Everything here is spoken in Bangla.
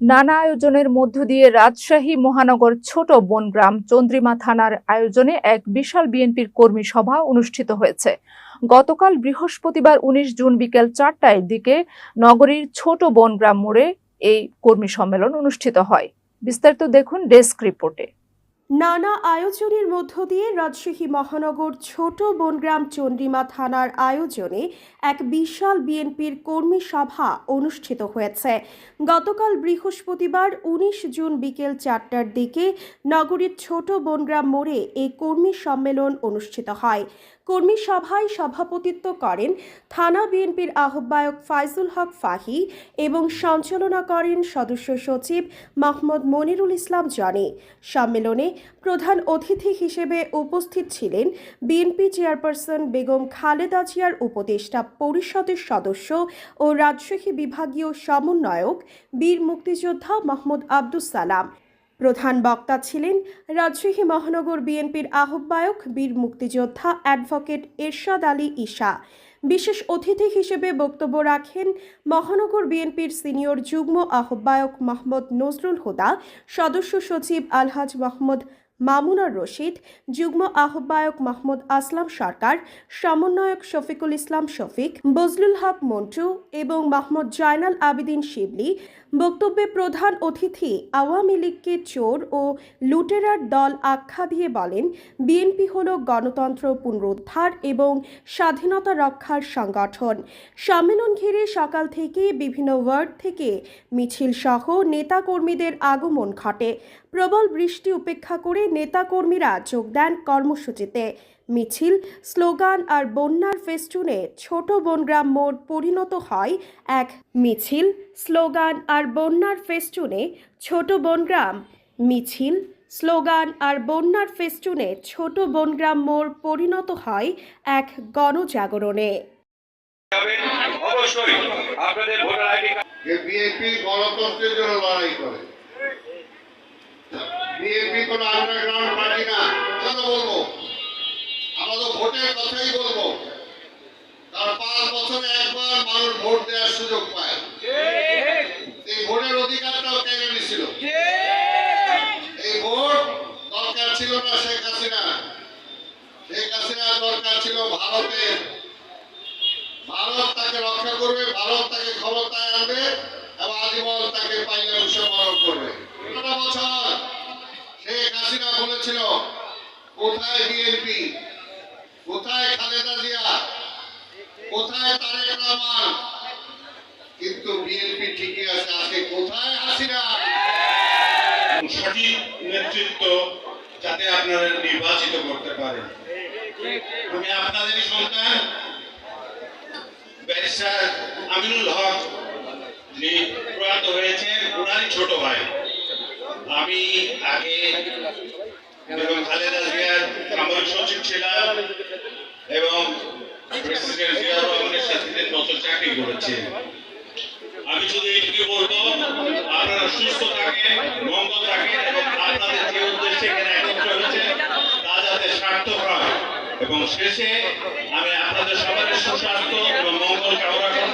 নানা আয়োজনের মধ্য দিয়ে রাজশাহী মহানগর ছোট বনগ্রাম চন্দ্রিমা থানার আয়োজনে এক বিশাল বিএনপির কর্মী সভা অনুষ্ঠিত হয়েছে। গতকাল বৃহস্পতিবার উনিশ জুন বিকেল চারটায় দিকে নগরীর ছোট বনগ্রাম মোড়ে এই কর্মী সম্মেলন অনুষ্ঠিত হয়। বিস্তারিত দেখুন ডেস্ক রিপোর্টে। নানা আয়োজনের মধ্য দিয়ে রাজশাহী মহানগর ছোট বনগ্রাম চন্দ্রিমা থানার আয়োজনে এক বিশাল বিএনপির কর্মী সভা অনুষ্ঠিত হয়েছে। গতকাল বৃহস্পতিবার উনিশ জুন বিকেল চারটার দিকে নগরীর ছোট বনগ্রাম মোড়ে এই কর্মী সম্মেলন অনুষ্ঠিত হয়। কর্মী সভায় সভাপতিত্ব করেন থানা বিএনপির আহ্বায়ক ফাইজুল হক ফাহি এবং সঞ্চালনা করেন সদস্য সচিব মোহাম্মদ মনিরুল ইসলাম জনি। সম্মেলনে প্রধান অতিথি হিসেবে উপস্থিত ছিলেন বিএনপি চেয়ারপারসন বেগম খালেদা জিয়ার উপদেষ্টা পরিষদের সদস্য ও রাজশাহী বিভাগীয় সমন্বয়ক বীর মুক্তিযোদ্ধা মোহাম্মদ আব্দুস সালাম। প্রধান বক্তা ছিলেন রাজশাহী মহানগর বিএনপির আহ্বায়ক বীর মুক্তিযোদ্ধা অ্যাডভোকেট এরশাদ আলী ঈশা। বিশেষ অতিথি হিসেবে বক্তব্য রাখেন মহানগর বিএনপির সিনিয়র যুগ্ম আহ্বায়ক মাহমুদ নজরুল হুদা, সদস্য সচিব আলহাজ মোহাম্মদ মামুনার রশিদ, যুগ্ম আহ্বায়ক মাহমুদ আসলাম সরকার, সমন্বয়ক শফিকুল ইসলাম শফিক, বজলুল হক মন্টু এবং মাহমুদ জয়নাল আবেদিন শিবলি। বক্তব্যে প্রধান অতিথি আওয়ামী লীগকে চোর ও লুটেরার দল আখ্যা দিয়ে বলেন, বিএনপি হল গণতন্ত্র পুনরুদ্ধার এবং স্বাধীনতা রক্ষার সংগঠন। সম্মেলন ঘিরে সকাল থেকে বিভিন্ন ওয়ার্ড থেকে মিছিল সহ নেতাকর্মীদের আগমন ঘটে। প্রবল বৃষ্টি উপেক্ষা করে নেতাকর্মীরা যোগ দেন কর্মসূচিতে। মিছিল স্লোগান আর বন্যার ফেস্টুনে ছোট বনগ্রাম মোড় পরিণত হয় এক মিছিল স্লোগান আর বন্যার ফেস্টুনে ছোট বনগ্রাম। মিছিল স্লোগান আর বন্যার ফেস্টুনে ছোট বনগ্রাম মোড় পরিণত হয় এক গণজাগরণে। অবশ্যই আপনাদের ভোটার আইডি যে বিএনপি গণতন্ত্রের জন্য লড়াই করে। বিএনপি কোন আন্ডারগ্রাউন্ড পার্টি না। কেন বলব? আমরা তো ভোটের কথাই বলব। কারণ পাঁচ বছরে একবার মানুষ ভোট দেওয়ার সুযোগ পায়। এই ভোটের অধিকারটাও কেড়ে নিছিল? এই ভোট দরকার ছিল না শেখ হাসিনা শেখ হাসিনা দরকার ছিল ভারতের। ভারত তাকে রক্ষা করবে, ভারত তাকে ক্ষমতায় আনবে এবং আজীবন তাকে পাইলে মুসলমান করবে। বছর হাসিনা বলেছিল। কোথায় বিএনপি? কোথায় খালেদা জিয়া? কোথায় তারেক রহমান? কিন্তু বিএনপি ঠিকই আছে। আজকে কোথায় হাসিনা? সঠিক নেতৃত্ব যাতে আপনারা নির্বাচিত করতে পারেন। আমি আপনাদের সন্তান। ব্যারিস্টার আমিনুল হক, যিনি প্রয়াত হয়েছেন ওনারই ছোট ভাই। আমি আগে বেগম খালেদা জিয়ার সামরিক সচিব ছিলাম এবং প্রেসিডেন্ট রহমানের সাথে চাকরি করেছি। আমি শুধু এইটুকু বলব, আপনারা সুস্থ থাকেন, মঙ্গল থাকেন এবং আপনাদের যে উদ্দেশ্যে এখানে একত্র হয়েছে, তা যাতে সার্থক হয়। এবং শেষে আমি আপনাদের সবার সুস্বাস্থ্য এবং মঙ্গল কামনা করে।